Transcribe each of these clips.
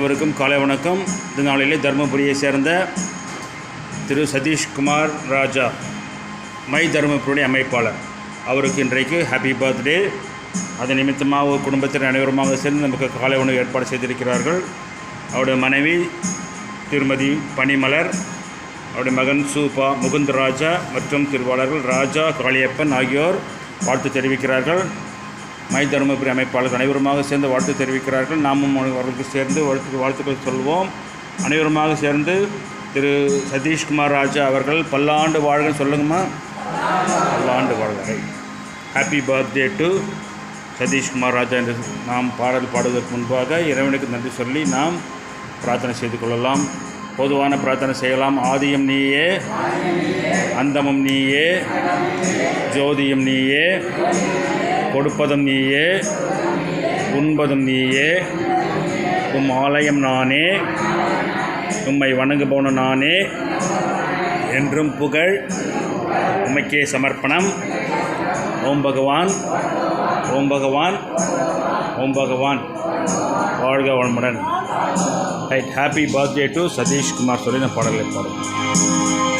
அனைவருக்கும் காலை வணக்கம். இந்த நாளிலே தருமபுரியை சேர்ந்த திரு சதீஷ்குமார் ராஜா மை தருமபுரி அமைப்பாளர். அவருக்கு இன்றைக்கு ஹாப்பி பர்த்டே அது நிமித்தமாக ஒரு குடும்பத்தினர் அனைவருமாக சேர்ந்து நமக்கு காலை உணவு ஏற்பாடு செய்திருக்கிறார்கள். அவருடைய மனைவி திருமதி பனிமலர் அவருடைய மகன் சூபா முகுந்த் ராஜா மற்றும் திருவாளர்கள் ராஜா காளியப்பன் ஆகியோர் வாழ்த்து தெரிவிக்கிறார்கள். மை தருமபுரி அமைப்பாளர் அனைவருமாக சேர்ந்து வாழ்த்து தெரிவிக்கிறார்கள். நாமும் அவர்களுக்கு சேர்ந்து வாழ்த்து வாழ்த்துக்கள் சொல்வோம். அனைவருமாக சேர்ந்து திரு சதீஷ்குமார் ராஜா அவர்கள் பல்லாண்டு வாழ்க சொல்லுங்கம்மா. பல்லாண்டு வாழ்கரை happy birthday to Satheeshkumar Raja என்று நாம் பாடல் பாடுவதற்கு முன்பாக இறைவனுக்கு நன்றி சொல்லி நாம் பிரார்த்தனை செய்து கொள்ளலாம். பொதுவான பிரார்த்தனை செய்யலாம். ஆதியம் நீயே அந்தமும் நீயே ஜோதியம் நீயே கொடுப்பதும் நீயே உண்பதும் நீயே. உம் ஆலயம் நானே உம்மை வணங்குபவன நானே. என்றும் புகழ் உமைக்கே சமர்ப்பணம். ஓம் பகவான் ஓம் பகவான் ஓம் பகவான். வாழ்க வளமுடன். Right happy birthday to Satheesh Kumar சொல்லி நான் பாடலை பாடுவேன்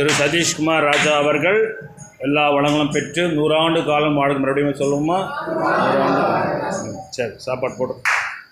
திரு சதீஷ்குமார் ராஜா அவர்கள் எல்லா வளங்களும் பெற்று நூறாண்டு காலம் வாழ்க்கை மறுபடியும் சொல்லுவோமா? நூறாண்டு ம், சரி சாப்பாடு போடுறோம்